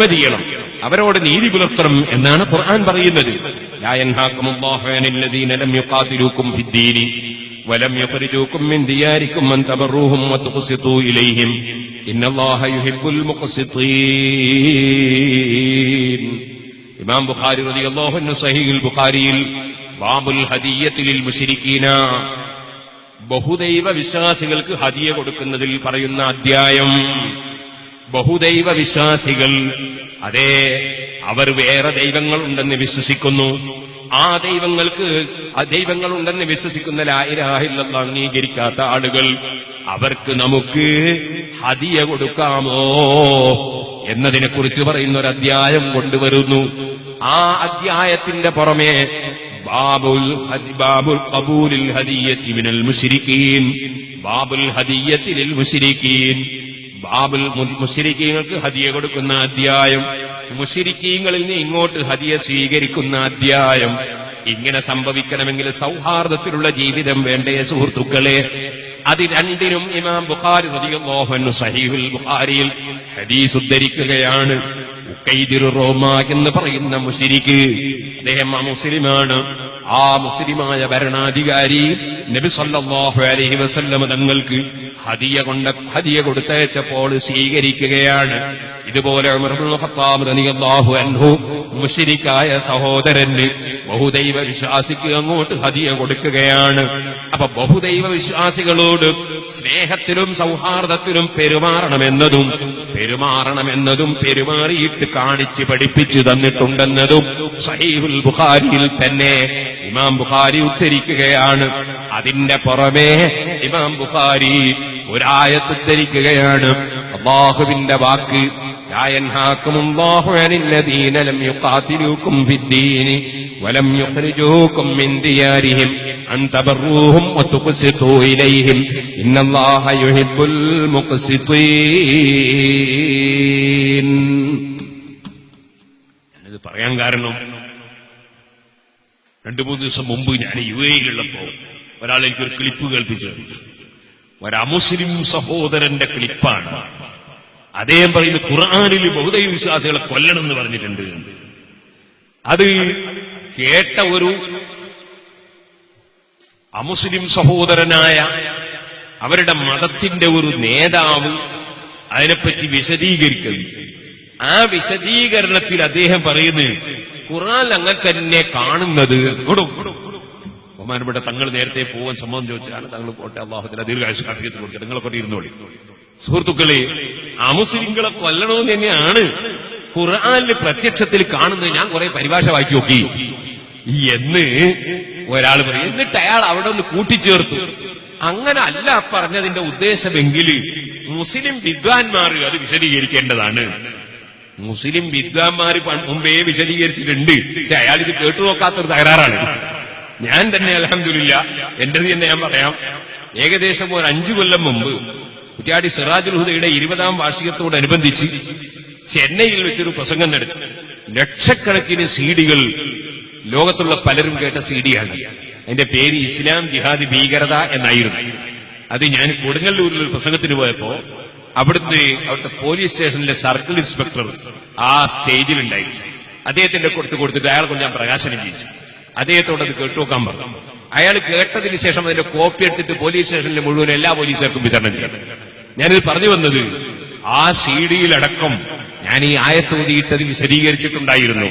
നന്മ ചെയ്യണം. അവരോട് നീതി പുലർത്തണം എന്നാണ് ഖുർആൻ പറയുന്നത്. യുഖാതിലൂക്കും ഫിദ്ദീനി വലം യുഖ്രിജൂക്കും മിൻ ദിയാരിക്കും അൻ തബറൂഹും ഇലൈഹിം. ഇന്നല്ലാഹ യുഹിബ്ബുൽ മുഖ്സിതീൻ ഇമാം ബുഖാരി റളിയല്ലാഹു അൻഹു സഹീഹുൽ ബുഖാരിയിൽ ബാബുൽ ഹദിയത്തിൽ മുശ്രിക്കീന ബഹുദൈവ വിശ്വാസികൾക്ക് ഹദിയ കൊടുക്കുന്നതിൽ പറയുന്ന അധ്യായം ബഹുദൈവ വിശ്വാസികൾ അതെ അവർ വേറെ ദൈവങ്ങൾ ഉണ്ടെന്ന് വിശ്വസിക്കുന്നു. ആ ദൈവങ്ങൾക്ക് ആ ദൈവങ്ങൾ ഉണ്ടെന്ന് വിശ്വസിക്കുന്ന ലായിരാഹില്ലെന്ന് അംഗീകരിക്കാത്ത ആളുകൾ അവർക്ക് നമുക്ക് ഹതിയ കൊടുക്കാമോ എന്നതിനെ കുറിച്ച് പറയുന്ന ഒരു അധ്യായം കൊണ്ടുവരുന്നു. ആ അധ്യായത്തിന്റെ പുറമെ ബാബുൽ ബാബുൽ കബൂലിൽ ഹദിയ്യത്തി മിനൽ മുശ്രിക്കീൻ ബാബുൽ ഹദിയ്യത്തി ലിൽ മുശ്രിക്കീൻ ബാബുൽ മു- മുശ്രിക്കീങ്ങൾക്ക് ഹദിയ കൊടുക്കുന്ന അധ്യായം. മുശ്രിക്കീങ്ങളിൽ നിന്ന് ഇങ്ങോട്ട് ഹദിയ സ്വീകരിക്കുന്ന അധ്യായം. ഇങ്ങനെ സംഭവിക്കണമെങ്കിൽ സൗഹാർദ്ദത്തിലുള്ള ജീവിതം വേണ്ടേ സുഹൃത്തുക്കളെ. അത് രണ്ടിനും ഇമാം ബുഖാരി റളിയല്ലാഹു അൻഹു സഹീഹുൽ ബുഖാരിയിൽ ഹദീസ് ഉദ്ധരിക്കുകയാണ്. എന്ന് പറയുന്ന മുസ്ലിക്ക് അദ്ദേഹം ആ മുസ്ലിമാണ്. ആ മുസ്ലിമായ ഭരണാധികാരി നബി സല്ലല്ലാഹു അലൈഹി വസല്ലമ തങ്ങൾക്ക് ഹദിയ കൊണ്ട ഹദിയ കൊടുത്തയച്ചപ്പോൾ സ്വീകരിക്കുകയാണ്. ഇതുപോലെ അൻഹു മുശ്രിക്കായ സഹോദരന് ബഹുദൈവ വിശ്വാസിക്ക് അങ്ങോട്ട് ഹദിയ കൊടുക്കുകയാണ്. അപ്പൊ ബഹുദൈവ വിശ്വാസികളോട് സ്നേഹത്തിലും സൗഹാർദ്ദത്തിലും പെരുമാറണമെന്നതും പെരുമാറണമെന്നതും പെരുമാറിയിട്ട് കാണിച്ച് പഠിപ്പിച്ചു തന്നിട്ടുണ്ടെന്നതും സഹീഹുൽ ബുഖാരിയിൽ തന്നെ ഇമാം ബുഖാരി ഉദ്ധരിക്കുകയാണ്. അതിന്റെ പുറമേ ഇമാം ബുഖാരി ഒരായത്ത് ധരിക്കുകയാണ് അള്ളാഹുവിന്റെ വാക്ക് ഞാനിത് പറയാൻ കാരണം രണ്ടു മൂന്ന് ദിവസം മുമ്പ് ഞാൻ യു എയിലുള്ളപ്പോ ഒരാൾ എനിക്കൊരു ക്ലിപ്പ് കേൾപ്പിച്ചു. ഒരമുസ്ലിം ഒരു സഹോദരന്റെ ക്ലിപ്പാണ് അദ്ദേഹം പറയുന്നത് ഖുർആാനിൽ ബഹുദൈവ വിശ്വാസികളെ കൊല്ലണം എന്ന് പറഞ്ഞിട്ടുണ്ട്. അത് കേട്ട ഒരു അമുസ്ലിം സഹോദരനായ അവരുടെ മതത്തിന്റെ ഒരു നേതാവ് അതിനെപ്പറ്റി വിശദീകരിക്കുന്നു. ആ വിശദീകരണത്തിൽ അദ്ദേഹം പറയുന്നത് ഖുറാൻ അങ്ങനെ തന്നെ കാണുന്നത്. ഇങ്ങോട്ടും. ബഹുമാനപ്പെട്ട തങ്ങൾ നേരത്തെ പോകാൻ സമ്മതം ചോദിച്ചാണ് തങ്ങൾ പോട്ടെ അള്ളാഹുദിന്റെ ദീർഘായുസ് കാർഷികത്തിൽ കൊടുക്കുക നിങ്ങളൊക്കെ ഇരുന്നോളി സുഹൃത്തുക്കളെ അമുസ്ലിങ്ങളെ കൊല്ലണമെന്ന് തന്നെയാണ് ഖുർആാനിന്റെ പ്രത്യക്ഷത്തിൽ കാണുന്നത്. ഞാൻ കുറെ പരിഭാഷ വായിച്ചു നോക്കി. എന്ന് ഒരാൾ പറയും എന്നിട്ട് അയാൾ അവിടെ ഒന്ന് കൂട്ടിച്ചേർത്തു. അങ്ങനെ അല്ല പറഞ്ഞതിന്റെ ഉദ്ദേശമെങ്കിൽ മുസ്ലിം വിദ്വാൻമാർ അത് വിശദീകരിക്കേണ്ടതാണ്. മുസ്ലിം വിദ്വാൻമാർ മുമ്പേ വിശദീകരിച്ചിട്ടുണ്ട്. പക്ഷെ അയാൾ ഇത് കേട്ടു നോക്കാത്തൊരു തകരാറാണ്. ഞാൻ തന്നെ അലഹമില്ല എന്റേത് തന്നെ ഞാൻ പറയാം. ഏകദേശം ഒരു അഞ്ചു കൊല്ലം മുമ്പ് കുറ്റ്യാടി സിറാജുൽ ഹുദയുടെ ഇരുപതാം വാർഷികത്തോടനുബന്ധിച്ച് ചെന്നൈയിൽ വെച്ചൊരു പ്രസംഗം നടത്തി. ലക്ഷക്കണക്കിന് സീഡികൾ ലോകത്തുള്ള പലരും കേട്ട സീഡിയാണ്. അതിന്റെ പേര് ഇസ്ലാം ജിഹാദ് ഭീകരത എന്നായിരുന്നു. അത് ഞാൻ കൊടുങ്ങല്ലൂരിൽ ഒരു പ്രസംഗത്തിന് പോയപ്പോ അവിടുന്ന് അവിടുത്തെ പോലീസ് സ്റ്റേഷനിലെ സർക്കിൾ ഇൻസ്പെക്ടർ ആ സ്റ്റേജിലുണ്ടായിരുന്നു. അദ്ദേഹത്തിന്റെ കൊടുത്ത് കൊടുത്തിട്ട് അയാൾ ഞാൻ പ്രകാശനം ചെയ്യിച്ചു അദ്ദേഹത്തോട് അത് കേട്ടുവെക്കാൻ പറഞ്ഞു. അയാൾ കേട്ടതിന് ശേഷം അതിന്റെ കോപ്പി എടുത്തിട്ട് പോലീസ് സ്റ്റേഷനിലെ മുഴുവൻ എല്ലാ പോലീസുകാർക്കും വിതരണം ചെയ്തു. ഞാനിത് പറഞ്ഞു വന്നത് ആ സീഡിയിലടക്കം ഞാൻ ഈ വിശദീകരിച്ചിട്ടുണ്ടായിരുന്നു.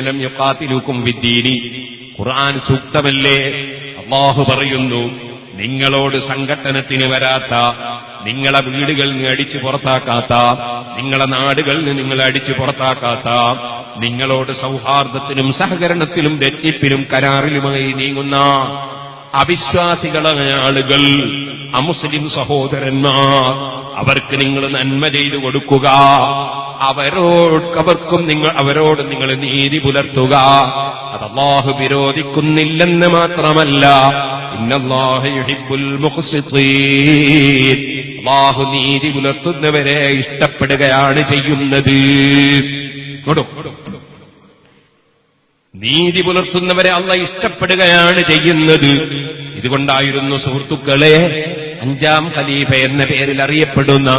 ലം യുഖാതിലൂക്കും ഫിദ്ദീനി. ഖുർആൻ സൂക്തമല്ലേ? അള്ളാഹു പറയുന്നു നിങ്ങളോട് സംഘട്ടനത്തിന് വരാത്ത നിങ്ങളെ വീടുകളിൽ നിന്ന് അടിച്ചു പുറത്താക്കാത്ത നിങ്ങളെ നാടുകളിൽ നിന്ന് നിങ്ങളെ അടിച്ചു പുറത്താക്കാത്ത നിങ്ങളോട് സൗഹാർദ്ദത്തിനും സഹകരണത്തിലും രജ്ഞിപ്പിലും കരാറിലുമായി നീങ്ങുന്ന അവിശ്വാസികളായ ആളുകൾ അമുസ്ലിം സഹോദരന്മാർ അവർക്ക് നിങ്ങൾ നന്മ ചെയ്തു കൊടുക്കുക. അവരോട് അവർക്കും നിങ്ങൾ അവരോട് നിങ്ങൾ നീതി പുലർത്തുക. അത് അള്ളാഹു വിരോധിക്കുന്നില്ലെന്ന് മാത്രമല്ല. അള്ളാഹു നീതി പുലർത്തുന്നവരെ ഇഷ്ടപ്പെടുകയാണ് ചെയ്യുന്നത്. നീതി പുലർത്തുന്നവരെ അള്ള ഇഷ്ടപ്പെടുകയാണ് ചെയ്യുന്നത്. ഇതുകൊണ്ടായിരുന്നു സുഹൃത്തുക്കളെ അഞ്ചാം ഖലീഫ എന്ന പേരിൽ അറിയപ്പെടുന്ന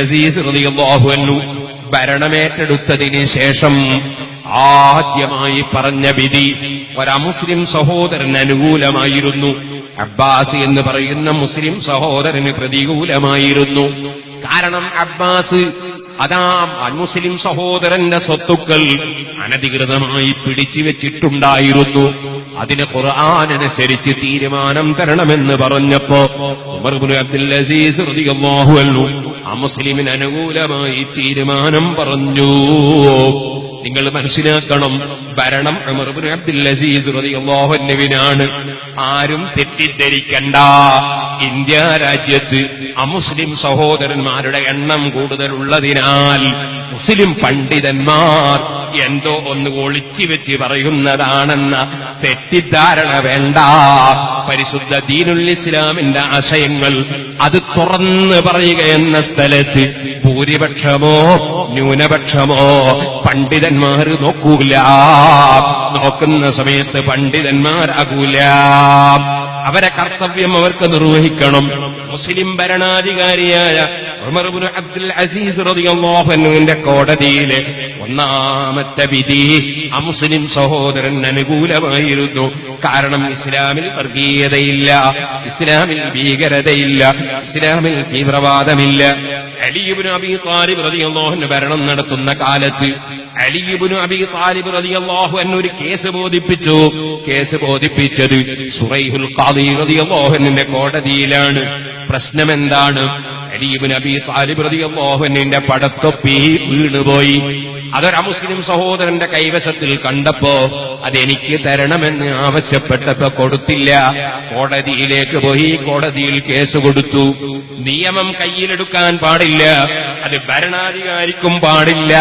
അസീസ് റളിയല്ലാഹു ഭരണമേറ്റെടുത്തതിന് ശേഷം ആദ്യമായി പറഞ്ഞ വിധി ഒരമുസ്ലിം സഹോദരൻ അനുകൂലമായിരുന്നു. അബ്ബാസ് എന്ന് പറയുന്ന മുസ്ലിം സഹോദരന് പ്രതികൂലമായിരുന്നു. കാരണം അബ്ബാസ് അതാ മുസ്ലിം സഹോദരന്റെ സ്വത്തുക്കൾ അനധികൃതമായി പിടിച്ചു വെച്ചിട്ടുണ്ടായിരുന്നു. അതിന് ഖുർആാനനുസരിച്ച് തീരുമാനം തരണമെന്ന് പറഞ്ഞപ്പോ അബ്ദുൽ അസീസ് അനുകൂലമായി തീരുമാനം പറഞ്ഞു. നിങ്ങൾ മനസ്സിലാക്കണം. ഭരണം ഉമർ അബ്ദുൽ അസീസ് ആരും തെറ്റിദ്ധരിക്കണ്ട. ഇന്ത്യ രാജ്യത്ത് അമുസ്ലിം സഹോദരന്മാരുടെ എണ്ണം കൂടുതലുള്ളതിനാൽ മുസ്ലിം പണ്ഡിതന്മാർ എന്തോ ഒന്ന് ഒളിച്ചു വെച്ച് പറയുന്നതാണെന്ന തെറ്റിദ്ധാരണ വേണ്ട. പരിശുദ്ധ ദീനുൽ ഇസ്ലാമിന്റെ ആശയങ്ങൾ അത് തുറന്ന് പറയുക എന്ന സ്ഥലത്ത് ഭൂരിപക്ഷമോ ന്യൂനപക്ഷമോ പണ്ഡിതന്മാർ നോക്കൂല. നോക്കുന്ന സമയത്ത് പണ്ഡിതന്മാരാകൂല. അവരെ കർത്തവ്യം അവർക്ക് നിർവഹിക്കണം. മുസ്ലിം ഭരണാധികാരിയായ അബ്ദുൽ അസീസ് റളിയല്ലാഹു അൻഹുവിന്റെ കോടതിയിലെ ഒന്നാമത്തെ വിധി അമുസ്ലിം സഹോദരൻ അനുകൂലമായിരുന്നു. കാരണം ഇസ്ലാമിൽ വർഗീയതയില്ല ഇസ്ലാമിൽ ഭീകരതയില്ല ഇസ്ലാമിൽ തീവ്രവാദമില്ല. അലിയുബിന് അബി താലിബ് റളിയല്ലാഹു ഭരണം നടത്തുന്ന കാലത്ത് അലിയുബിന് അബി താലിബ് റളിയല്ലാഹു അൻഹു ഒരു കേസ് ബോധിപ്പിച്ചു. കേസ് ബോധിപ്പിച്ചത് സുറൈഹുൽ ഖാദി റളിയല്ലാഹു അൻഹുവിന്റെ കോടതിയിലാണ്. പ്രശ്നം എന്താണ് അലിയുബിൻ അബി റളിയല്ലാഹുവിന്റെ പടത്തൊപ്പി വീണുപോയി. അതൊരു മുസ്ലിം സഹോദരന്റെ കൈവശത്തിൽ കണ്ടപ്പോ അതെനിക്ക് തരണമെന്ന് ആവശ്യപ്പെട്ടപ്പോ കൊടുത്തില്ല. കോടതിയിലേക്ക് പോയി കോടതിയിൽ കേസ് കൊടുത്തു. നിയമം കയ്യിലെടുക്കാൻ പാടില്ല. അത് ഭരണാധികാരിക്കും പാടില്ല.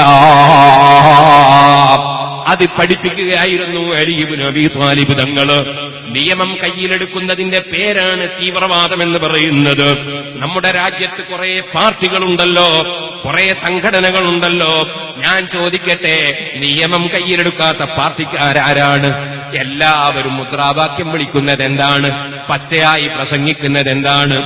അത് പഠിപ്പിക്കുകയായിരുന്നു അലിബിൻ അബി താലിബ് തങ്ങൾ. നിയമം കയ്യിലെടുക്കുന്നതിന്റെ പേരാണ് തീവ്രവാദം എന്ന് പറയുന്നത്. നമ്മുടെ രാജ്യത്ത് കുറെ പാർട്ടികളുണ്ടല്ലോ. കുറെ സംഘടനകളുണ്ടല്ലോ. ഞാൻ ചോദിക്കട്ടെ നിയമം കയ്യിലെടുക്കാത്ത പാർട്ടിക്കാരാരാണ് എല്ലാവരും മുദ്രാവാക്യം വിളിക്കുന്നത് എന്താണ് പച്ചയായി പ്രസംഗിക്കുന്നത് എന്താണ്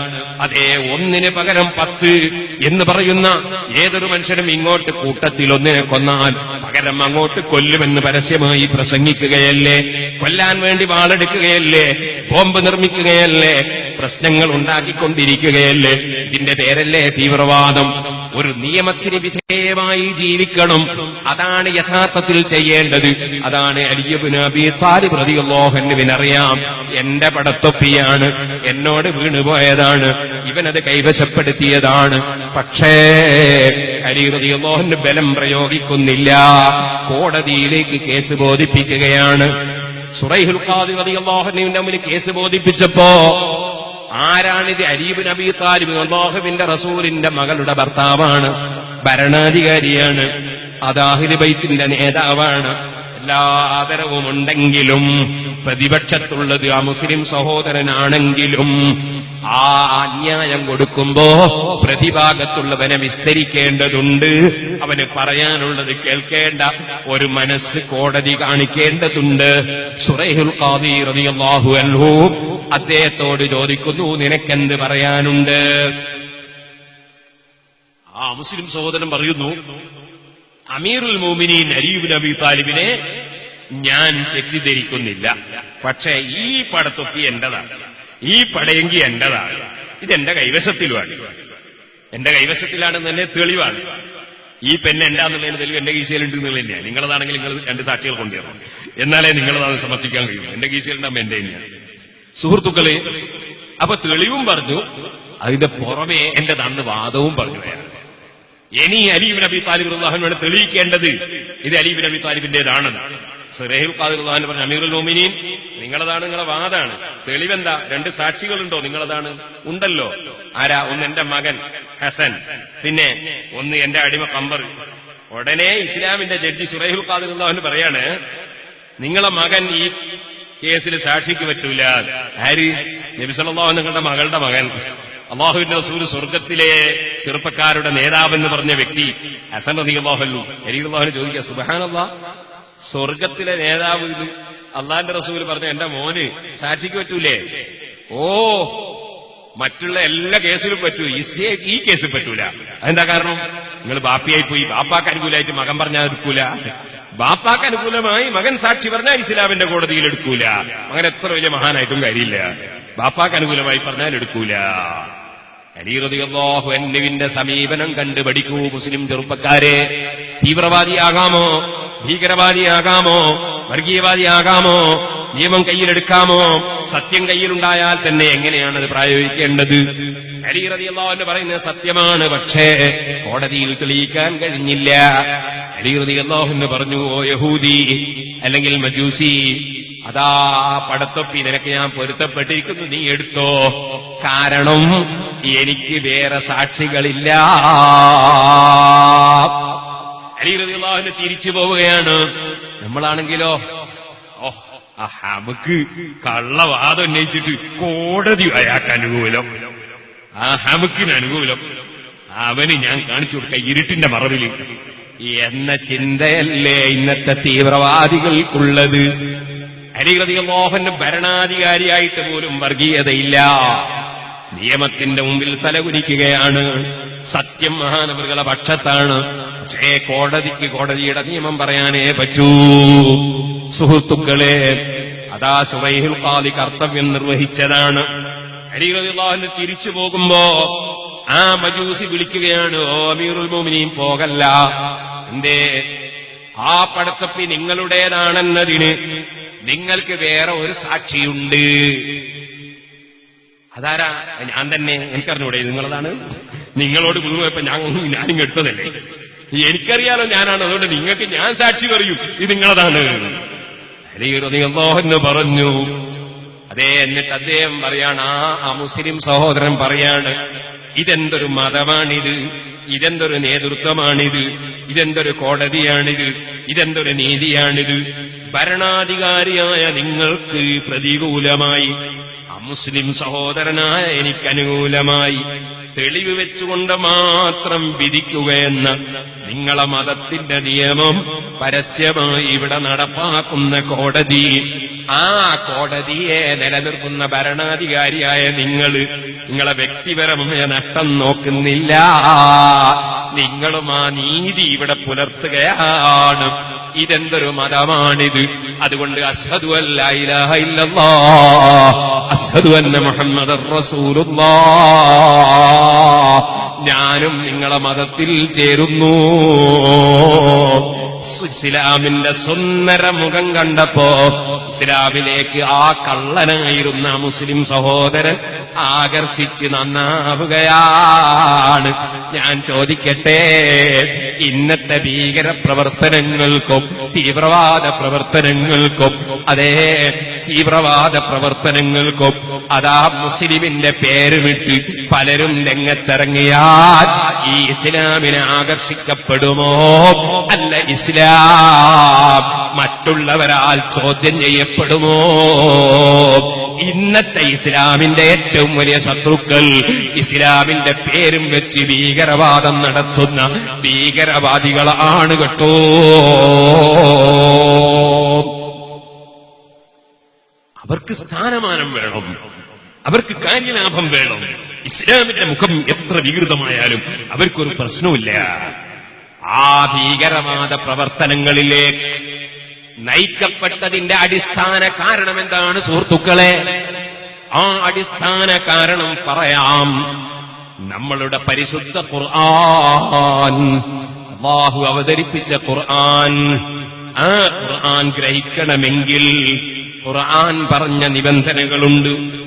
അതേ ഒന്നിന് പകരം പത്ത് എന്ന് പറയുന്ന ഏതൊരു മനുഷ്യനും ഇങ്ങോട്ട് കൂട്ടത്തിൽ ഒന്നിനെ കൊന്നാൽ പകരം അങ്ങോട്ട് കൊല്ലുമെന്ന് പരസ്യമായി പ്രസംഗിക്കുകയല്ലേ? കൊല്ലാൻ വേണ്ടി വാളെടുക്കുകയല്ലേ? ബോംബ് നിർമ്മിക്കുകയല്ലേ? പ്രശ്നങ്ങൾ ഉണ്ടാക്കിക്കൊണ്ടിരിക്കുകയല്ലേ? ഇതിന്റെ പേരല്ലേ തീവ്രവാദം? ഒരു നിയമത്തിന് വിധേയമായി ജീവിക്കണം. അതാണ് യഥാർത്ഥത്തിൽ ചെയ്യേണ്ടത്. അതാണ് അലിയബിന് അബി താലിബ് റതിയുള്ളോഹന്നുവിനറിയാം എന്റെ പടത്തൊപ്പിയാണ്. എന്നോട് വീണുപോയതാണ് ഇവനത് കൈവശപ്പെടുത്തിയതാണ്. പക്ഷേ അലി ബലം പ്രയോഗിക്കുന്നില്ല. കോടതിയിലേക്ക് കേസ് ബോധിപ്പിക്കുകയാണ്. സുറൈഹുൽ ഖാദി റളിയല്ലാഹുവിന്റെ മുന്നിൽ കേസ് ബോധിപ്പിച്ചപ്പോ ആരാണിത് അരീബ് നബി താലിബ് അള്ളാഹുവിന്റെ റസൂലിന്റെ മകളുടെ ഭർത്താവാണ്. ഭരണാധികാരിയാണ്. അദാഹിലി ബൈത്തിന്റെ നേതാവാണ്. എല്ലാ ആദരവും ഉണ്ടെങ്കിലും പ്രതിപക്ഷത്തുള്ളത് ആ മുസ്ലിം സഹോദരനാണെങ്കിലും ആ അന്യായം കൊടുക്കുമ്പോ പ്രതിഭാഗത്തുള്ളവനെ വിസ്തരിക്കേണ്ടതുണ്ട്. അവന് പറയാനുള്ളത് കേൾക്കേണ്ട ഒരു മനസ്സ് കോടതി കാണിക്കേണ്ടതുണ്ട്. സുറൈഹുൽ ഖാദി റളിയല്ലാഹു അൻഹു അദ്ദേഹത്തോട് ചോദിക്കുന്നു നിനക്കെന്ത് പറയാനുണ്ട്? ആ മുസ്ലിം സഹോദരൻ പറയുന്നു അമീറുൽ മോമിനീൻ അരീബ് നബി താലിബിനെ ഞാൻ തെറ്റിദ്ധരിക്കുന്നില്ല. പക്ഷെ ഈ പടത്തൊപ്പി എന്റേതാണ് ഈ പടയെങ്കി എന്റേതാണ് ഇതെന്റെ കൈവശത്തിലുമാണ്. എന്റെ കൈവശത്തിലാണ് തന്നെ തെളിവാണ്. ഈ പെണ്ണ് എന്താന്നുള്ളതിന് തെളിവ് എന്റെ കീശയിലുണ്ട് എന്നുള്ളതില്ല നിങ്ങളതാണെങ്കിൽ നിങ്ങൾ രണ്ട് സാക്ഷികൾ കൊണ്ടുവരണം. എന്നാലേ നിങ്ങളതാണ് സമർപ്പിക്കാൻ കഴിയും. എന്റെ കീശയിലുണ്ടാകുമ്പോൾ എന്റെ തന്നെയാണ് സുഹൃത്തുക്കളെ അപ്പൊ തെളിവും പറഞ്ഞു അതിന്റെ പുറമേ എന്റെ തന്ന് വാദവും പറഞ്ഞു ഇനി അലീബ് നബി താലിബ് അള്ളാഹുവിനാണ് തെളിയിക്കേണ്ടത്. ഇത് അലീബ് നബി താലിബിന്റേതാണെന്ന് സുരേഹുൽ ഖാദിർ അള്ളാഹു പറഞ്ഞു അമീറുൽ മോമിനീൻ നിങ്ങളതാണ് നിങ്ങളെ വാദാണ്. തെളിവെന്താ? രണ്ട് സാക്ഷികളുണ്ടോ? നിങ്ങളതാണ്. ഉണ്ടല്ലോ. ആരാ? ഒന്ന് എന്റെ മകൻ ഹസൻ. പിന്നെ ഒന്ന് എന്റെ അടിമ കമ്പർ. ഉടനെ ഇസ്ലാമിന്റെ ജഡ്ജി സുറൈഹുൽ ഖാദിർ അള്ളാഹുവിന് പറയാണ് നിങ്ങളെ മകൻ ഈ കേസിൽ സാക്ഷിക്ക് പറ്റൂല. ആര് നബിസല്ലാഹു നിങ്ങളുടെ മകളുടെ മകൻ. അള്ളാഹുവിന്റെ റസൂൽ സ്വർഗത്തിലെ ചെറുപ്പക്കാരുടെ നേതാവെന്ന് പറഞ്ഞ വ്യക്തി ഹസൻ അധികമാഹല്ലു അള്ളാഹു അലിഹുല്ലാഹിന് ചോദിക്കുക സുബാനല്ലാ സ്വർഗത്തിലെ നേതാവ് ഇത്? അള്ളാഹിന്റെ റസൂൽ പറഞ്ഞ എന്റെ മോന് സാക്ഷിക്ക് പറ്റൂലേ. ഓ മറ്റുള്ള എല്ലാ കേസിലും പറ്റൂ. ഈ ഈ കേസിൽ പറ്റൂല. അതെന്താ കാരണം? നിങ്ങൾ ബാപ്പിയായി പോയി ബാപ്പാക്ക് അനുകൂലമായിട്ട് മകൻ പറഞ്ഞാൽ എടുക്കൂല. ബാപ്പാക്ക് അനുകൂലമായി മകൻ സാക്ഷി പറഞ്ഞാൽ ഇസ്ലാമിന്റെ കോടതിയിൽ എടുക്കൂല. മകൻ എത്ര വലിയ മഹാനായിട്ടും കാര്യമില്ല. ബാപ്പാക്ക് അനുകൂലമായി പറഞ്ഞാൽ എടുക്കൂല. അലീറതിയല്ലാഹു എന്നിവിന്റെ സമീപനം കണ്ട് പഠിക്കൂ മുസ്ലിം ചെറുപ്പക്കാരെ. തീവ്രവാദിയാകാമോ? ഭീകരവാദിയാകാമോ? വർഗീയവാദിയാകാമോ? നിയമം കയ്യിലെടുക്കാമോ? സത്യം കയ്യിലുണ്ടായാൽ തന്നെ എങ്ങനെയാണ് അത് പ്രായോഗിക്കേണ്ടത് അലീറതിയല്ലാഹു എന്ന് പറയുന്നത് സത്യമാണ് പക്ഷേ കോടതിയിൽ തെളിയിക്കാൻ കഴിഞ്ഞില്ല. അലീറതിയല്ലാഹു എന്ന് പറഞ്ഞു ഓ യഹൂദി അല്ലെങ്കിൽ മജൂസി അതാ പടത്തൊപ്പി നിനക്ക് ഞാൻ പൊരുത്തപ്പെട്ടിരിക്കുന്നു നീ എടുത്തോ? കാരണം എനിക്ക് വേറെ സാക്ഷികളില്ല. അലി റളിയല്ലാഹുവിന് തിരിച്ചു പോവുകയാണ്. നമ്മളാണെങ്കിലോ? ഓ കള്ള കള്ളവാദം ഉന്നയിച്ചിട്ട് കോടതി അയാൾക്ക് അനുകൂലം. ആ ഹമുക്കിന് അനുകൂലം. അവന് ഞാൻ കാണിച്ചു കൊടുക്ക ഇരുട്ടിന്റെ മറവിൽ. എന്ന ചിന്തയല്ലേ ഇന്നത്തെ തീവ്രവാദികൾക്കുള്ളത്? അലിഹൃതിയമോഹന് ഭരണാധികാരിയായിട്ട് പോലും വർഗീയതയില്ല. നിയമത്തിന്റെ മുമ്പിൽ തലകുനിക്കുകയാണ്. സത്യം മഹാനവറുകളെ പക്ഷത്താണ്. പക്ഷേ കോടതിക്ക് കോടതിയുടെ നിയമം പറയാനേ പറ്റൂ. സുഹൃത്തുക്കളെ അതാ സുറൈഹുൽ കാലി കർത്തവ്യം നിർവഹിച്ചതാണ്. അലിഹൃതിള്ളാഹിന് തിരിച്ചു പോകുമ്പോ ആ മജൂസി വിളിക്കുകയാണ് ഓ അമീറുൽ മോമിനിയും പോകല്ല. എന്തേ? ആ പടത്തപ്പി നിങ്ങളുടേതാണെന്നതിന് നിങ്ങൾക്ക് വേറെ ഒരു സാക്ഷിയുണ്ട്. അതാരാ? ഞാൻ തന്നെ എനിക്കറിഞ്ഞൂടെ നിങ്ങളതാണ്? നിങ്ങളോട് ഗുരുവായപ്പോ ഞാൻ ഞാനും എടുത്തതല്ലേ? എനിക്കറിയാലോ ഞാനാണ് അതുകൊണ്ട് നിങ്ങൾക്ക് ഞാൻ സാക്ഷി പറയും ഇത് നിങ്ങളതാണ്. പറഞ്ഞു. അതേ എന്നിട്ട് അദ്ദേഹം പറയാണ് ആ ആ മുസ്ലിം സഹോദരൻ പറയാണ് ഇതെന്തൊരു മതമാണിത്? ഇതെന്തൊരു നേതൃത്വമാണിത്? ഇതെന്തൊരു കോടതിയാണിത്? ഇതെന്തൊരു നീതിയാണിത്? ഭരണാധികാരിയായ നിങ്ങൾക്ക് പ്രതികൂലമായി അമുസ്ലിം സഹോദരനായ എനിക്ക് അനുകൂലമായി തെളിവ് വെച്ചുകൊണ്ട് മാത്രം വിധിക്കുകയെന്ന നിങ്ങളെ മതത്തിന്റെ നിയമം പരസ്യമായി ഇവിടെ നടപ്പാക്കുന്ന കോടതി. ആ കോടതിയെ നിലനിർത്തുന്ന ഭരണാധികാരിയായ നിങ്ങൾ നിങ്ങളെ വ്യക്തിപരമായ നഷ്ടം നോക്കുന്നില്ല. നിങ്ങളും ആ നീതി ഇവിടെ പുലർത്തുകയാണ്. ഇതെന്തൊരു മതമാണിത്? അതുകൊണ്ട് അഷ്ഹദു അഷ്ഹദു അന്ന ഞാനും നിങ്ങളെ മതത്തിൽ ചേരുന്നു. ഇസ്ലാമിന്റെ സുന്ദര മുഖം കണ്ടപ്പോ ഇസ്ലാമിലേക്ക് ആ കള്ളനായിരുന്ന മുസ്ലിം സഹോദരൻ ആകർഷിച്ച് നന്നാവുകയാണ്. ഞാൻ ചോദിക്കട്ടെ ഇന്നത്തെ ഭീകര പ്രവർത്തനങ്ങൾക്കും തീവ്രവാദ പ്രവർത്തനങ്ങൾക്കും അതേ തീവ്രവാദ പ്രവർത്തനങ്ങൾക്കും അതാ മുസ്ലിമിന്റെ പേരുമിട്ട് പലരും രംഗത്തിറങ്ങിയാൽ ഈ ഇസ്ലാമിനെ ആകർഷിക്കപ്പെടുമോ? അല്ല ഇസ്ലാം മറ്റുള്ളവരാൽ ചോദ്യം ചെയ്യപ്പെടുമോ? ഇന്നത്തെ ഇസ്ലാമിന്റെ ഏറ്റവും വലിയ ശത്രുക്കൾ ഇസ്ലാമിന്റെ പേരും വെച്ച് ഭീകരവാദം നടത്തുന്ന ഭീകരവാദികളാണ് കേട്ടോ. അവർക്ക് സ്ഥാനമാനം വേണം. അവർക്ക് കാര്യലാഭം വേണം. ഇസ്ലാമിന്റെ മുഖം എത്ര വികൃതമായാലും അവർക്കൊരു പ്രശ്നവുമില്ല. ആ ഭീകരവാദ പ്രവർത്തനങ്ങളിലേക്ക് നയിക്കപ്പെട്ടതിന്റെ അടിസ്ഥാന കാരണം എന്താണ് സുഹൃത്തുക്കളെ? ആ അടിസ്ഥാന കാരണം പറയാം. നമ്മളുടെ പരിശുദ്ധ ഖുർആൻ. അവതരിപ്പിച്ച ഖുർആൻ. ആ ഖുർആൻ ഗ്രഹിക്കണമെങ്കിൽ ഖുർആൻ പറഞ്ഞ നിബന്ധനകളുണ്ട്.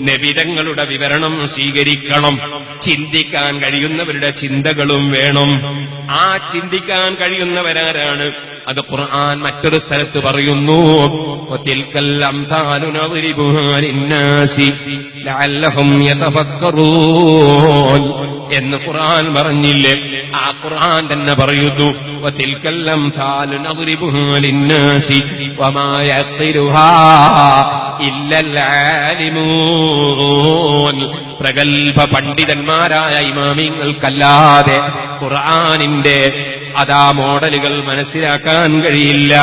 നബിതങ്ങളുടെ വിവരണം സ്വീകരിക്കണം. ചിന്തിക്കാൻ കഴിയുന്നവരുടെ ചിന്തകളും വേണം. ആ ചിന്തിക്കാൻ കഴിയുന്നവരാരാണ്? അത് ഖുർആൻ മറ്റൊരു സ്ഥലത്ത് പറയുന്നു എന്ന് ഖുർആൻ പറഞ്ഞില്ലേ? ആ ഖുർആൻ തന്നെ പറയുന്നു "വതിൽക്കൽ അംസാലു നദ്രിബുഹാ ലിന്നാസി വമാ യഖിലുഹാ ഇല്ലൽ ആലിമൂൻ പ്രഗത്ഭ പണ്ഡിതന്മാരായ ഇമാമിങ്ങൾക്കല്ലാതെ ഖുർആാനിന്റെ അതാ മോഡലുകൾ മനസ്സിലാക്കാൻ കഴിയില്ല.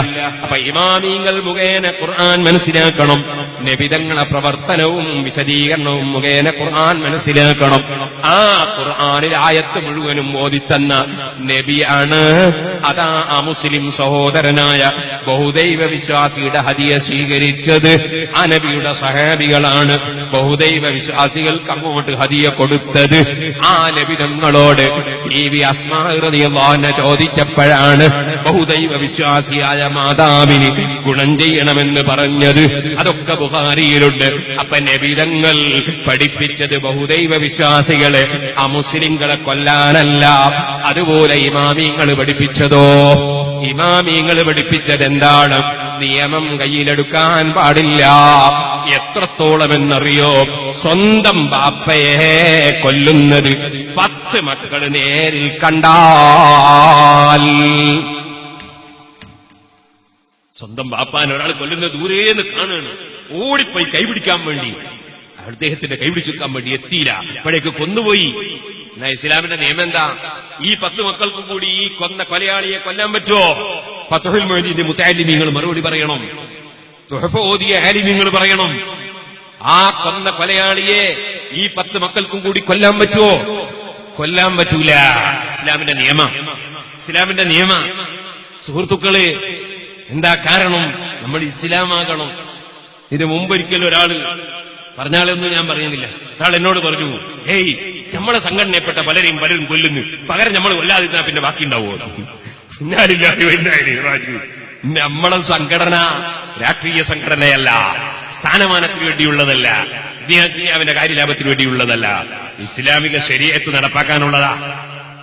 അപ്പൊ ഇമാമിങ്ങൾ മുഖേന ഖുർആൻ മനസ്സിലാക്കണം നബിതങ്ങളെ പ്രവർത്തനവും വിശദീകരണവും മുഖേന ഖുർആൻ മനസ്സിലാക്കണം. ആ ഖുർആാനിൽ ആയത്ത് മുഴുവനും ഓതിത്തന്ന നബിയാണ്. അതാ ആ മുസ്ലിം സഹോദരനായ ബഹുദൈവ വിശ്വാസിയുടെ ഹതിയെ സ്വീകരിച്ചത് ആ നബിയുടെ സഹാബികളാണ്. ബഹുദൈവ വിശ്വാസികൾക്ക് അങ്ങോട്ട് ഹദിയ കൊടുത്തത് ആ അസ്മാറിയല്ലാന്നെ ചോദിച്ചപ്പോഴാണ് ബഹുദൈവ വിശ്വാസിയായ മാതാവിന് ഗുണം ചെയ്യണമെന്ന് പറഞ്ഞത്. അതൊക്കെ ബുഹാരിയിലുണ്ട് അപ്പൊ നബിതങ്ങൾ പഠിപ്പിച്ചത് ബഹുദൈവ വിശ്വാസികളെ ആ മുസ്ലിങ്ങളെ കൊല്ലാനല്ല അതുപോലെ ഇമാമിങ്ങൾ പഠിപ്പിച്ചതോ? ഇമാമിങ്ങൾ പഠിപ്പിച്ചത് എന്താണ് നിയമം കയ്യിലെടുക്കാൻ പാടില്ല. എത്രത്തോളം എന്നറിയോ സ്വന്തം ബാപ്പയെ കൊല്ലുന്നത് പത്ത് മക്കൾ നേരിൽ കണ്ടാൽ. സ്വന്തം ബാപ്പാൻ ഒരാൾ കൊല്ലുന്ന ദൂരേന്ന് കാണുകയാണ് ഓടിപ്പോയി കൈപിടിക്കാൻ വേണ്ടി. അദ്ദേഹത്തിന്റെ കൈപിടിച്ചെടുക്കാൻ വേണ്ടി എത്തിയില്ല. അപ്പോഴേക്ക് കൊന്നുപോയി. എന്നാ ഇസ്ലാമിന്റെ നിയമം എന്താ ഈ പത്ത് മക്കൾക്ക് കൂടി ഈ കൊന്ന കൊലയാളിയെ കൊല്ലാൻ പറ്റുമോ? പത്തുഹിൽ മൊയ്തീന്റെ മുത്താലിമീങ്ങൾ മറുപടി പറയണം. തുഹഫ ഓതിയ ആലിമീങ്ങൾ പറയണം. ആ കൊന്ന കൊലയാളിയെ ഈ പത്ത് മക്കൾക്കും കൂടി കൊല്ലാൻ പറ്റുമോ? കൊല്ലാൻ പറ്റൂല. ഇസ്ലാമിന്റെ നിയമം. ഇസ്ലാമിന്റെ നിയമ. സുഹൃത്തുക്കൾ എന്താ കാരണം? നമ്മൾ ഇസ്ലാമാകണം. ഇതിന് മുമ്പൊരിക്കലും ഒരാൾ പറഞ്ഞാലൊന്നും ഞാൻ പറയുന്നില്ല. ഒരാൾ എന്നോട് പറഞ്ഞു ഹേയ് നമ്മളെ സംഘടനയെപ്പെട്ട പലരെയും പലരും കൊല്ലുന്നു. പകരം നമ്മൾ കൊല്ലാതിരുന്നാ പിന്നെ ബാക്കി ഉണ്ടാവുമോ നമ്മളെ സംഘടന രാഷ്ട്രീയ സംഘടനയല്ല സ്ഥാനമാനത്തിന് വേണ്ടിയുള്ളതല്ല അവന്റെ കാര്യലാഭത്തിന് വേണ്ടിയുള്ളതല്ല. ഇസ്ലാമിക ശരീരത്ത് നടപ്പാക്കാനുള്ളതാ.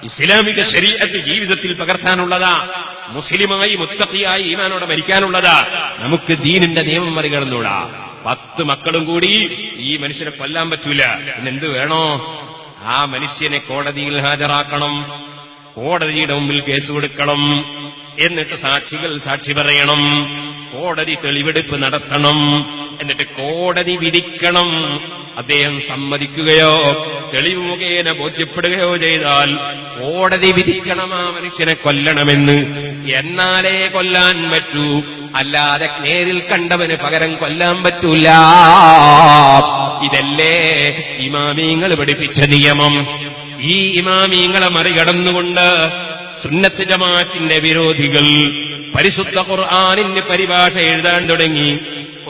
ഇസ്ലാമിക ശരീരത്ത് ജീവിതത്തിൽ പകർത്താനുള്ളതാ. മുസ്ലിമായി മുത്തഖിയായി ഈമാനോടെ മരിക്കാനുള്ളതാ നമുക്ക് ദീനിന്റെ നിയമം മറികടന്നൂടാ പത്ത് മക്കളും കൂടി ഈ മനുഷ്യനെ കൊല്ലാൻ പറ്റൂല. പിന്നെന്ത് വേണോ? ആ മനുഷ്യനെ കോടതിയിൽ ഹാജരാക്കണം. കോടതിയുടെ മുമ്പിൽ കേസ് കൊടുക്കണം. എന്നിട്ട് സാക്ഷികൾ സാക്ഷി പറയണം. കോടതി തെളിവെടുപ്പ് നടത്തണം. എന്നിട്ട് കോടതി വിധിക്കണം. അദ്ദേഹം സമ്മതിക്കുകയോ തെളിവ് മുഖേന ബോധ്യപ്പെടുകയോ ചെയ്താൽ കോടതി വിധിക്കണം ആ മനുഷ്യനെ കൊല്ലണമെന്ന്. എന്നാലേ കൊല്ലാൻ പറ്റൂ. അല്ലാതെ നേരിൽ കണ്ടവന് പകരം കൊല്ലാൻ പറ്റൂല. ഇതല്ലേ ഇമാമിങ്ങൾ പഠിപ്പിച്ച നിയമം. ഈ ഇമാമിങ്ങളെ മറികടന്നുകൊണ്ട് സുന്നത്ത് ജമാഅത്തിന്റെ വിരോധികൾ പരിശുദ്ധ ഖുർആാനിന് പരിഭാഷ എഴുതാൻ തുടങ്ങി.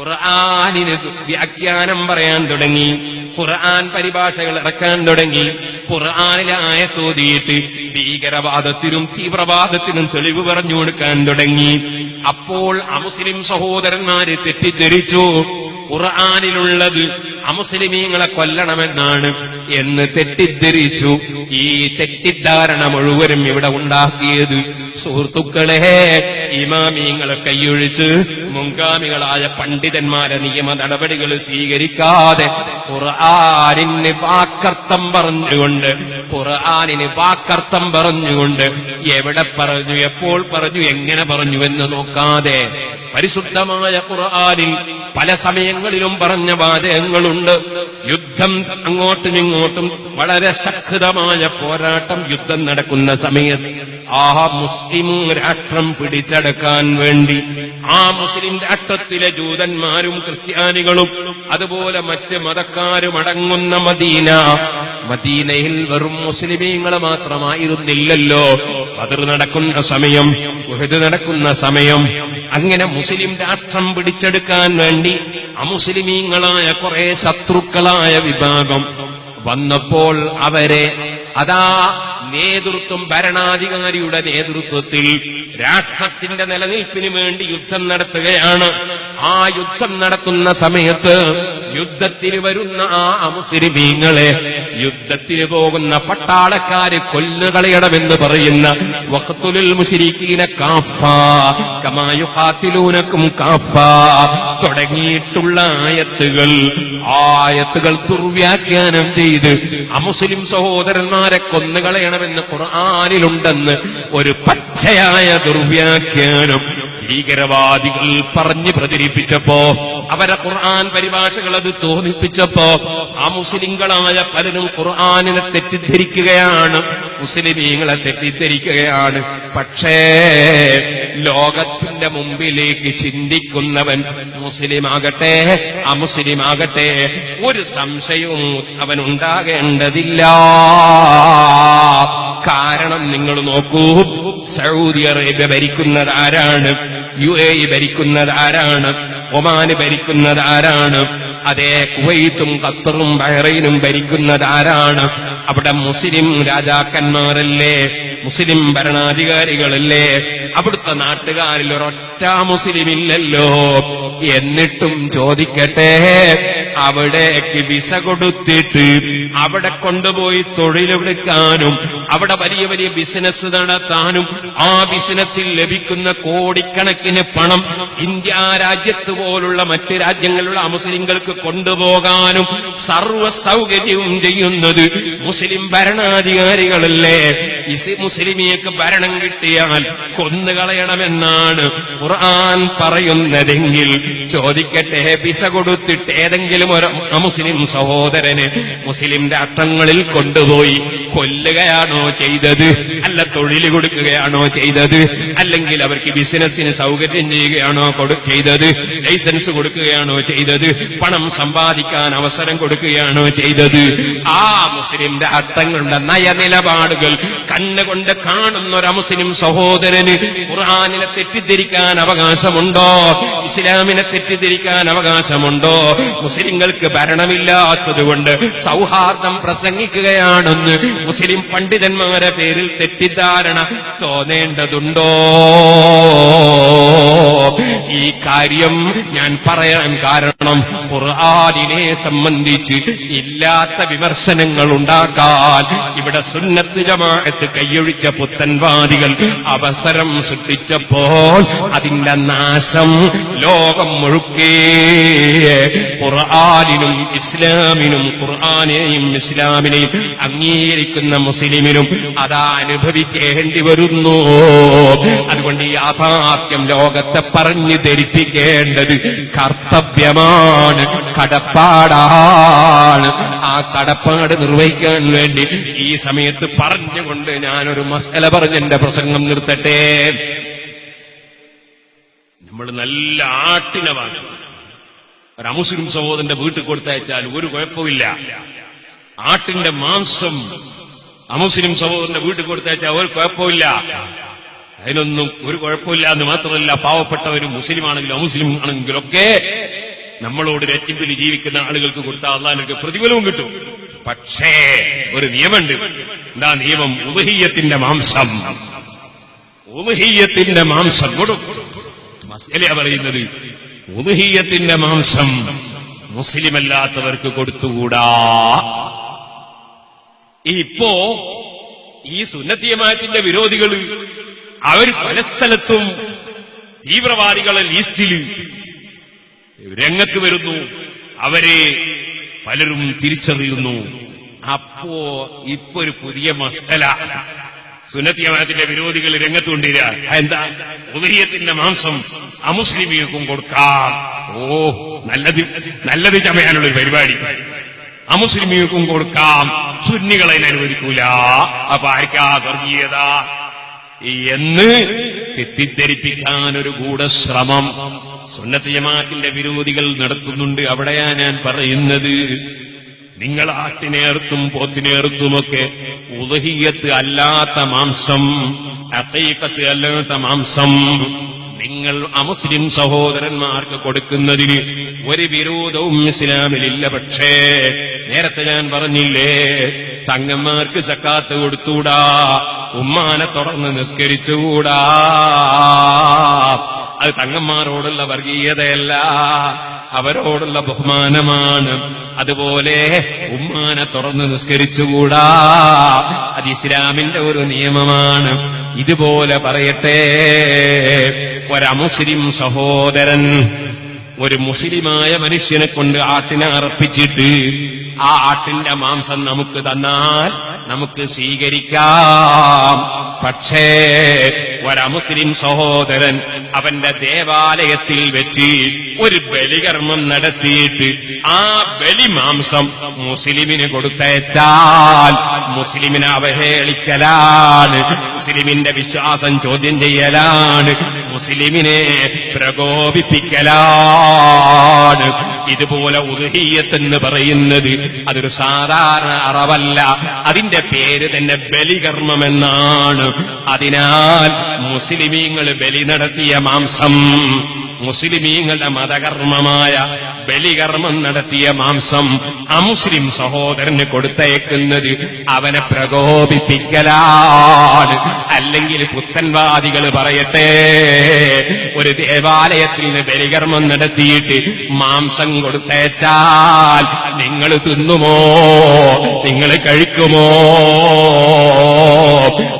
ഖുർആാനിന് വ്യാഖ്യാനം പറയാൻ തുടങ്ങി. ഖുർആൻ പരിഭാഷകൾ ഇറക്കാൻ തുടങ്ങി. ഖുർആാനിലെ ആയത്തോതിയിട്ട് ഭീകരവാദത്തിനും തീവ്രവാദത്തിനും തെളിവ് പറഞ്ഞു കൊടുക്കാൻ തുടങ്ങി. അപ്പോൾ അമുസ്ലിം സഹോദരന്മാര് തെറ്റിദ്ധരിച്ചു. ഖുർആാനിലുള്ളത് അമുസ്ലിമീങ്ങളെ കൊല്ലണമെന്നാണ് എന്ന് തെറ്റിദ്ധരിച്ചു. ഈ തെറ്റിദ്ധാരണ മുഴുവനും ഇവിടെ ഉണ്ടാക്കിയത് സുഹൃത്തുക്കളെ ഇമാമീങ്ങളെ കൈയൊഴിച്ച് മുൻഗാമികളായ പണ്ഡിതന്മാരെ നിയമ നടപടികൾ സ്വീകരിക്കാതെ ഖുർആാനിന് വാക്കർത്ഥം പറഞ്ഞുകൊണ്ട് ഖുർആാനിന് വാക്കർത്ഥം പറഞ്ഞുകൊണ്ട് എവിടെ പറഞ്ഞു എപ്പോൾ പറഞ്ഞു എങ്ങനെ പറഞ്ഞു എന്ന് നോക്കാതെ പരിശുദ്ധമായ ഖുർആാനിൽ പല സമയങ്ങളിലും പറഞ്ഞ വാചകങ്ങളുണ്ട്. യുദ്ധം അങ്ങോട്ടും ഇങ്ങോട്ടും വളരെ ശക്തമായ പോരാട്ടം യുദ്ധം നടക്കുന്ന സമയത്ത് ആ മുസ്ലിം രാഷ്ട്രം പിടിച്ചടക്കാൻ വേണ്ടി ആ മുസ്ലിം രാഷ്ട്രത്തിലെ ജൂതന്മാരും ക്രിസ്ത്യാനികളും അതുപോലെ മറ്റ് മതക്കാരും അടങ്ങുന്ന മദീന. മദീനയിൽ വെറും മുസ്ലിമീങ്ങൾ മാത്രമായിരുന്നില്ലല്ലോ. ബദർ നടക്കുന്ന സമയം ഉഹദ് നടക്കുന്ന സമയം അങ്ങനെ മുസ്ലിം രാഷ്ട്രം പിടിച്ചെടുക്കാൻ വേണ്ടി അമുസ്ലിമീങ്ങളായ കുറെ ശത്രുക്കളായ വിഭാഗം വന്നപ്പോൾ അവരെ അതാ നേതൃത്വം ഭരണാധികാരിയുടെ നേതൃത്വത്തിൽ രാഷ്ട്രത്തിന്റെ നിലനിൽപ്പിന് വേണ്ടി യുദ്ധം നടത്തുകയാണ്. ആ യുദ്ധം നടത്തുന്ന സമയത്ത് യുദ്ധത്തിൽ വരുന്ന ആ അമുസ്ലിമീങ്ങളെ യുദ്ധത്തിന് പോകുന്ന പട്ടാളക്കാര് കൊല്ലുകളയണമെന്ന് പറയുന്ന വഖത്തുലുൽ കാഫ കാഫ തുടങ്ങിയിട്ടുള്ള ആയത്തുകൾ ആയത്തുകൾ ദുർവ്യാഖ്യാനം ചെയ്ത് അമുസ്ലിം സഹോദരന്മാരെ കൊന്നുകളയണമെന്ന് ഖുർആാനിലുണ്ടെന്ന് ഒരു പച്ചയായ ദുർവ്യാഖ്യാനം ഭീകരവാദികൾ പറഞ്ഞു പ്രചരിപ്പിച്ചപ്പോ അവരെ ഖുർആൻ പരിഭാഷകൾ അത് തോന്നിപ്പിച്ചപ്പോ ആ മുസ്ലിങ്ങളായ പലരും ഖുർആാനിനെ തെറ്റിദ്ധരിക്കുകയാണ്. മുസ്ലിമീങ്ങളെ തെറ്റിദ്ധരിക്കുകയാണ്. പക്ഷേ ലോകത്തിന്റെ മുമ്പിലേക്ക് ചിന്തിക്കുന്നവൻ മുസ്ലിമാകട്ടെ അമുസ്ലിമാകട്ടെ ഒരു സംശയവും അവൻ ഉണ്ടാകേണ്ടതില്ല കാരണം നിങ്ങൾ നോക്കൂ സൗദി അറേബ്യ ഭരിക്കുന്നത് ആരാണ്? യു എ ഭരിക്കുന്നത് ആരാണ്? ഒമാന് ഭരിക്കുന്നത് ആരാണ്? അതേ കുവൈത്തും ഖത്തറും ബഹ്റൈനും ഭരിക്കുന്നത് ആരാണ്? അവിടെ മുസ്ലിം രാജാക്കന്മാരല്ലേ മുസ്ലിം ഭരണാധികാരികളല്ലേ? അവിടുത്തെ നാട്ടുകാരിൽ ഒരൊറ്റ മുസ്ലിമില്ലല്ലോ. എന്നിട്ടും ചോദിക്കട്ടെ? അവിടേക്ക് വിസ കൊടുത്തിട്ട് അവിടെ കൊണ്ടുപോയി തൊഴിലെടുക്കാനും അവിടെ വലിയ വലിയ ബിസിനസ് നടത്താനും ആ ബിസിനസ്സിൽ ലഭിക്കുന്ന കോടിക്കണക്കിന് പണം ഇന്ത്യ രാജ്യത്ത് പോലുള്ള മറ്റ് രാജ്യങ്ങളിലുള്ള മുസ്ലിങ്ങൾക്ക് കൊണ്ടുപോകാനും സർവ സൗകര്യവും ചെയ്യുന്നത് മുസ്ലിം ഭരണാധികാരികളല്ലേ? മുസ്ലിമിയക്ക് ഭരണം കിട്ടിയാൽ കൊന്നുകളയണമെന്നാണ് ഖുർആൻ പറയുന്നതെങ്കിൽ ചോദിക്കട്ടെ വിസ കൊടുത്തിട്ട് ഏതെങ്കിലും ഒരു അമുസ്ലിം സഹോദരന് മുസ്ലിം രാഷ്ട്രങ്ങളിൽ കൊണ്ടുപോയി കൊല്ലുകയാണോ ചെയ്തത്? അല്ല തൊഴിൽ കൊടുക്കുകയാണോ ചെയ്തത്? അല്ലെങ്കിൽ അവർക്ക് ബിസിനസ്സിന് സൗകര്യം ചെയ്യുകയാണോ ചെയ്തത്? ലൈസൻസ് കൊടുക്കുകയാണോ ചെയ്തത്? പണം സമ്പാദിക്കാൻ അവസരം കൊടുക്കുകയാണോ ചെയ്തത്? ആ മുസ്ലിം രാഷ്ട്രങ്ങളുടെ നയനിലപാടുകൾ കണ്ണുകൊണ്ട് കാണുന്ന ഒരു മുസ്ലിം സഹോദരന് ഖുർആാനിനെ തെറ്റിദ്ധരിക്കാൻ അവകാശമുണ്ടോ? ഇസ്ലാമിനെ തെറ്റിദ്ധരിക്കാൻ അവകാശമുണ്ടോ? മുസ്ലിങ്ങൾക്ക് ഭരണമില്ലാത്തത് കൊണ്ട് സൗഹാർദ്ദം പ്രസംഗിക്കുകയാണെന്ന് മുസ്ലിം പണ്ഡിതന്മാരെ പേരിൽ തെറ്റിദ്ധാരണ തോന്നേണ്ടതുണ്ടോ? ഈ കാര്യം ഞാൻ പറയാൻ കാരണം ഖുർആാനിനെ സംബന്ധിച്ച് ഇല്ലാത്ത വിമർശനങ്ങൾ ഉണ്ടാക്കാൻ ഇവിടെ സുന്നത്ത് ജമാഅത്ത് കൈയൊഴിച്ച പുത്തൻവാദികൾ അവസരം സൃഷ്ടിച്ചപ്പോൾ അതിന്റെ നാശം ലോകം മുഴുക്കേ ഖുർആാനിനും ഇസ്ലാമിനും ഖുർആാനെയും ഇസ്ലാമിനെയും അംഗീകരിക്കുന്ന മുസ്ലിമിനും അതാ അനുഭവിക്കേണ്ടി വരുന്നു. അതുകൊണ്ട് യാഥാർത്ഥ്യം ലോകത്തെ പറഞ്ഞു ധരിപ്പിക്കേണ്ടത് കർത്തവ്യമാണ് കടപ്പാടാണ്. ആ കടപ്പാട് നിർവഹിക്കാൻ വേണ്ടി ഈ സമയത്ത് പറഞ്ഞുകൊണ്ട് ഞാനൊരു മസല പറഞ്ഞ് എന്റെ പ്രസംഗം നിർത്തട്ടെ. നമ്മൾ നല്ല ആട്ടിനെ ഒരു അമുസ്ലിം സഹോദരന്റെ വീട്ടിൽ കൊടുത്തയച്ചാൽ ഒരു കുഴപ്പമില്ല. ആട്ടിന്റെ മാംസം അമുസ്ലിം സഹോദരന്റെ വീട്ടിൽ കൊടുത്തയച്ചാൽ ഒരു കുഴപ്പമില്ല. അതിനൊന്നും ഒരു കുഴപ്പമില്ല എന്ന് മാത്രമല്ല പാവപ്പെട്ടവരും മുസ്ലിം ആണെങ്കിലും അമുസ്ലിം ആണെങ്കിലും ഒക്കെ നമ്മളോട് രറ്റിമ്പിൽ ജീവിക്കുന്ന ആളുകൾക്ക് കൊടുത്താൽ അള്ളാഹിനൊക്കെ പ്രതിഫലവും കിട്ടും. പക്ഷേ ഒരു നിയമമുണ്ട്. എന്താ നിയമം? ഉപഹീയത്തിന്റെ മാംസം. ഉപഹീയത്തിന്റെ മാംസം കൊടുക്കും. മസലയാ പറയുന്നത് ഉദഹീയത്തിന്റെ മാംസം മുസ്ലിമല്ലാത്തവർക്ക് കൊടുത്തുകൂടാ? ഇപ്പോ ഈ സുന്നത്തിയമാറ്റിന്റെ വിരോധികൾ അവർ പല സ്ഥലത്തും തീവ്രവാദികളെ ലീസ്റ്റിൽ രംഗത്ത് വരുന്നു. അവരെ പലരും തിരിച്ചറിയുന്നു. അപ്പോ ഇപ്പൊ ഒരു പുതിയ മസല സുന്നത്തിയമാനത്തിന്റെ വിരോധികൾ രംഗത്ത് കൊണ്ടുവരിക എന്താ? ഉദയത്തിന്റെ മാംസം അമുസ്ലിമിയർക്കും കൊടുക്കാം. ഓ നല്ലത് നല്ലത് ചമയാനുള്ള ഒരു പരിപാടി. അമുസ്ലിമിയർക്കും കൊടുക്കാം. സുന്നികളെ അനുവദിക്കൂല. അപ്പൊ ആർക്കാ വർഗീയത എന്ന് തെറ്റിദ്ധരിപ്പിക്കാൻ ഒരു ഗൂഢശ്രമം സുന്നത്ത് ജമാഅത്തിന്റെ വിരോധികൾ നടത്തുന്നുണ്ട്. അവിടെയാ ഞാൻ പറയുന്നത്. നിങ്ങൾ ആട്ടിനേർത്തും പോത്തിനേർത്തുമൊക്കെ ഉദഹിയത്ത് അല്ലാത്ത മാംസം അത്തൈക്കത്ത് അല്ലാത്ത മാംസം നിങ്ങൾ അമുസ്ലിം സഹോദരന്മാർക്ക് കൊടുക്കുന്നതിന് ഒരു വിരോധവും ഇസ്ലാമിലില്ല. പക്ഷേ നേരത്തെ ഞാൻ പറഞ്ഞില്ലേ തങ്ങന്മാർക്ക് സക്കാത്ത് കൊടുത്തൂടാ ഉമ്മാനെ തുടർന്ന് നിസ്കരിച്ചുകൂടാ. അത് തങ്ങന്മാരോടുള്ള വർഗീയതയല്ല. അവരോടുള്ള ബഹുമാനമാണ്. അതുപോലെ ഉമ്മാനെ തുറന്ന് നിസ്കരിച്ചുകൂടാ. അത് ഇസ്ലാമിന്റെ ഒരു നിയമമാണ്. ഇതുപോലെ പറയട്ടെ. ഒരമുസ്ലിം സഹോദരൻ ഒരു മുസ്ലിമായ മനുഷ്യനെ കൊണ്ട് ആട്ടിനെ അർപ്പിച്ചിട്ട് ആ ആട്ടിന്റെ മാംസം നമുക്ക് തന്നാൽ നമുക്ക് സ്വീകരിക്കാം. പക്ഷേ ഒരമുസ്ലിം സഹോദരൻ അവന്റെ ദേവാലയത്തിൽ വെച്ച് ഒരു ബലികർമ്മം നടത്തിയിട്ട് ആ ബലി മാംസം മുസ്ലിമിന് കൊടുത്തയച്ചാൽ മുസ്ലിമിനെ അവഹേളിക്കലാണ് മുസ്ലിമിന്റെ വിശ്വാസം ചോദ്യം ചെയ്യലാണ് മുസ്ലിമിനെ പ്രകോപിപ്പിക്കലാണ് ഇതുപോലെ ഉദഹീയത്ത് എന്ന് പറയുന്നത് അതൊരു സാധാരണ അറവല്ല. അതിന്റെ പേര് തന്നെ ബലികർമ്മമെന്നാണ്. അതിനാൽ മുസ്ലിമീങ്ങൾ ബലി നടത്തിയ മാംസം മുസ്ലിമീങ്ങളുടെ മതകർമ്മമായ ബലികർമ്മം നടത്തിയ മാംസം അമുസ്ലിം സഹോദരന് കൊടുത്തയക്കുന്നത് അവനെ പ്രകോപിപ്പിക്കലാണ്. അല്ലെങ്കിൽ പുത്തൻവാദികൾ പറയട്ടെ ഒരു ദേവാലയത്തിൽ നിന്ന് ബലികർമ്മം നടത്തിയിട്ട് മാംസം കൊടുത്തയച്ചാൽ നിങ്ങൾ തിന്നുമോ? നിങ്ങൾ കഴിക്കുമോ?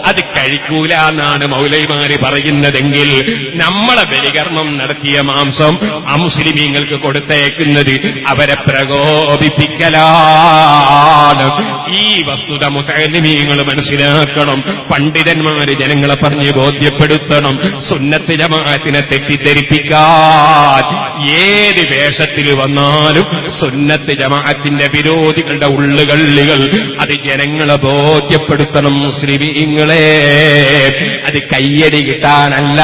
അത് കഴിക്കൂല എന്നാണ് മൗലൈമാര് പറയുന്നതെങ്കിൽ നമ്മളെ ബലികർമ്മം നടത്തിയ മാംസം അമുസ്ലിമീങ്ങൾക്ക് കൊടുത്തയക്കുന്നത് അവരെ പ്രകോപിപ്പിക്കലാണ്. ഈ വസ്തുത മുത്തലിമീങ്ങൾ മനസ്സിലാക്കണം. പണ്ഡിതന്മാര് ജനങ്ങളെ പറഞ്ഞ് ബോധ്യപ്പെടുത്തണം. സുന്നത്ത് ജമാഅത്തിനെ തെറ്റിദ്ധരിപ്പിക്കാൻ ഏത് വേഷത്തിൽ വന്നാലും സുന്നത്ത് ജമാഅത്തിന്റെ വിരോധികളുടെ ഉള്ളുകള്ളികൾ അത് ജനങ്ങളെ ബോധ്യപ്പെടുത്തണം മുസ്ലിമീങ്ങളെ. അത് കയ്യടി കിട്ടാനല്ല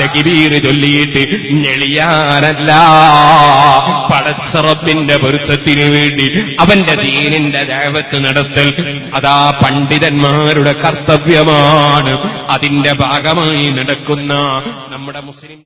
തകിബീർ ചൊല്ലിയിട്ട് ഞെളിയാനല്ല. പടച്ചറപ്പിന്റെ പൊരുത്തത്തിന് വേണ്ടി അവന്റെ ദീനിന്റെ ദേവത്ത് നടത്തൽ അതാ പണ്ഡിതന്മാരുടെ കർത്തവ്യമാണ്. അതിന്റെ ഭാഗമായി നടക്കുന്ന നമ്മുടെ മുസ്ലിം